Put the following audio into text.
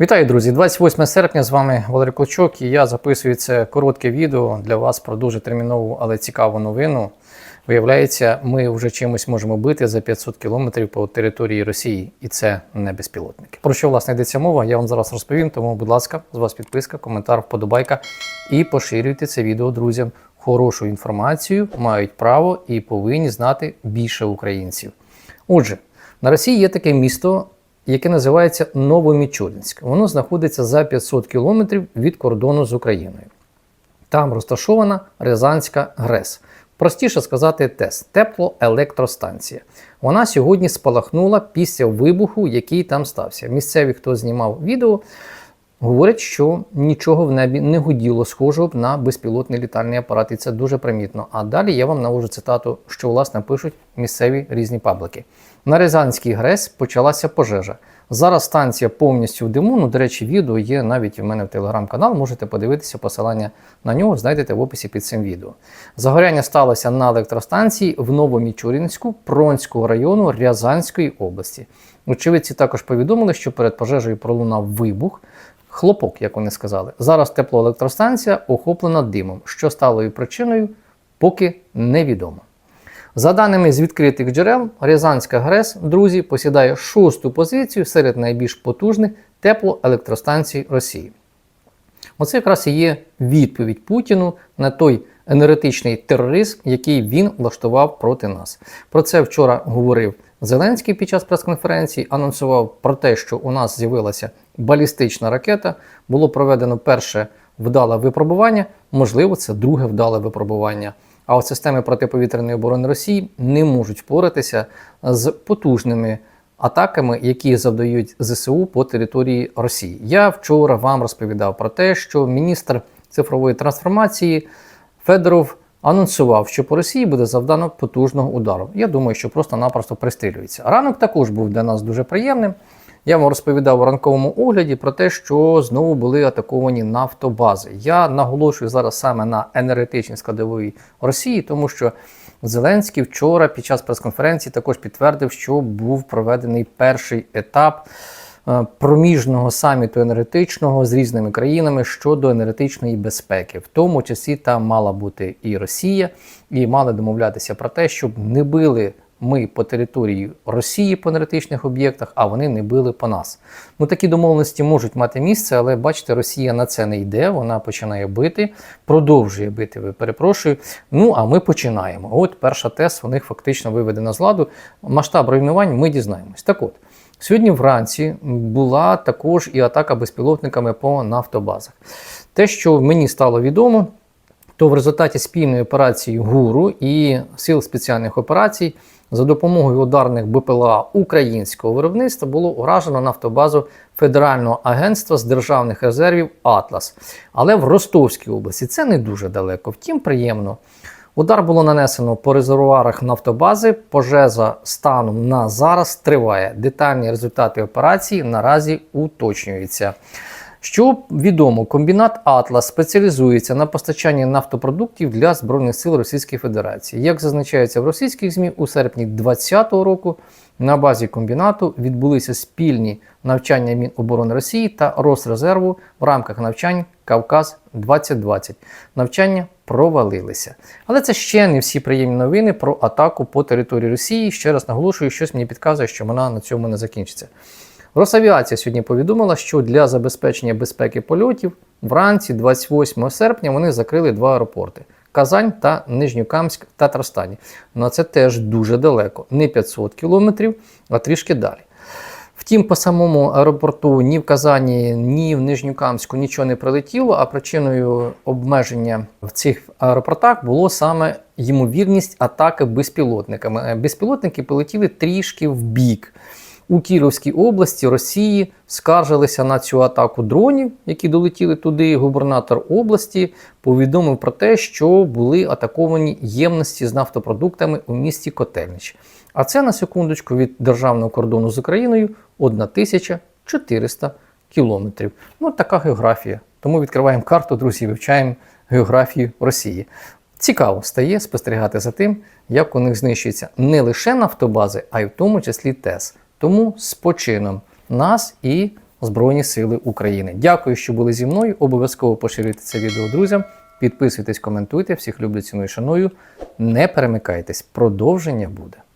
Вітаю, друзі! 28 серпня з вами Валерій Клочок і я записую це коротке відео для вас про дуже термінову, але цікаву новину. Виявляється, ми вже чимось можемо бити за 500 кілометрів по території Росії, і це не безпілотники. Про що власне йдеться мова? Я вам зараз розповім. Тому, будь ласка, з вас підписка, коментар, вподобайка і поширюйте це відео друзям. Хорошу інформацію мають право і повинні знати більше українців. Отже, на Росії є таке місто, яке називається Новомічуринськ. Воно знаходиться за 500 кілометрів від кордону з Україною. Там розташована Рязанська ГРЕС. Простіше сказати, ТЕС теплоелектростанція. Вона сьогодні спалахнула після вибуху, який там стався. Місцеві, хто знімав відео, говорять, що нічого в небі не гуділо схожого на безпілотний літальний апарат, і це дуже примітно. А далі я вам навожу цитату, що власне пишуть місцеві різні паблики. На Рязанській ГРЕС почалася пожежа. Зараз станція повністю в диму. Ну, до речі, відео є навіть в мене в телеграм-канал. Можете подивитися посилання на нього, знайдете в описі під цим відео. Загоряння сталося на електростанції в Новомічуринську Пронського району Рязанської області. Очевидці також повідомили, що перед пожежею пролунав вибух. Хлопок, як вони сказали. Зараз теплоелектростанція охоплена димом. Що стало її причиною, поки невідомо. За даними з відкритих джерел, Рязанська ГРЕС, друзі, посідає шосту позицію серед найбільш потужних теплоелектростанцій Росії. Оце якраз і є відповідь Путіну на той енергетичний тероризм, який він влаштував проти нас. Про це вчора говорив Зеленський під час прес-конференції, анонсував про те, що у нас з'явилася балістична ракета. Було проведено перше вдале випробування, можливо, це друге вдале випробування. А от системи протиповітряної оборони Росії не можуть впоратися з потужними атаками, які завдають ЗСУ по території Росії. Я вчора вам розповідав про те, що міністр цифрової трансформації Федоров анонсував, що по Росії буде завдано потужного удару. Я думаю, що просто-напросто пристрілюється. Ранок також був для нас дуже приємним. Я вам розповідав у ранковому огляді про те, що знову були атаковані нафтобази. Я наголошую зараз саме на енергетичній складовій Росії, тому що Зеленський вчора під час прес-конференції також підтвердив, що був проведений перший етап е, проміжного саміту енергетичного з різними країнами щодо енергетичної безпеки. В тому числі там мала бути і Росія, і мали домовлятися про те, щоб не били ми по території Росії по енергетичних об'єктах, а вони не били по нас. Ну такі домовленості можуть мати місце, але бачите, Росія на це не йде. Вона починає бити, продовжує бити. Ви перепрошую. Ну а ми починаємо. От перша ТЕС у них фактично виведена з ладу. Масштаб руйнувань ми дізнаємось. Так от. Сьогодні вранці була також і атака безпілотниками по нафтобазах. Те, що мені стало відомо, то в результаті спільної операції ГУРу і сил спеціальних операцій за допомогою ударних БПЛА українського виробництва було уражено нафтобазу Федерального агентства з державних резервів Атлас. Але в Ростовській області це не дуже далеко. Втім, приємно. Удар було нанесено по резервуарах нафтобази. Пожежа станом на зараз триває. Детальні результати операції наразі уточнюються. Що відомо, комбінат Атлас спеціалізується на постачанні нафтопродуктів для Збройних сил Російської Федерації. Як зазначається в російських ЗМІ, у серпні 2020 року на базі комбінату відбулися спільні навчання Міноборони Росії та Росрезерву в рамках навчань Кавказ 2020. Навчання провалилися. Але це ще не всі приємні новини про атаку по території Росії. Ще раз наголошую, щось мені підказує, що вона на цьому не закінчиться. Росавіація сьогодні повідомила, що для забезпечення безпеки польотів вранці 28 серпня вони закрили два аеропорти Казань та Нижньокамськ в Татарстані. Ну це теж дуже далеко, не 500 кілометрів, а трішки далі. Втім, по самому аеропорту ні в Казані, ні в Нижньокамську нічого не прилетіло, а причиною обмеження в цих аеропортах було саме ймовірність атаки безпілотниками. Безпілотники полетіли трішки в бік. У Кіровській області Росії скаржилися на цю атаку дронів, які долетіли туди. Губернатор області повідомив про те, що були атаковані ємності з нафтопродуктами у місті Котельнич. А це на секундочку від державного кордону з Україною 1400 кілометрів. Ну, така географія. Тому відкриваємо карту, друзі, вивчаємо географію Росії. Цікаво стає спостерігати за тим, як у них знищуються не лише нафтобази, а й в тому числі ТЕС. Тому з почином нас і Збройні Сили України. Дякую, що були зі мною. Обов'язково поширюйте це відео друзям. Підписуйтесь, коментуйте. Всіх люблю, ціную, шаную. Не перемикайтесь. Продовження буде.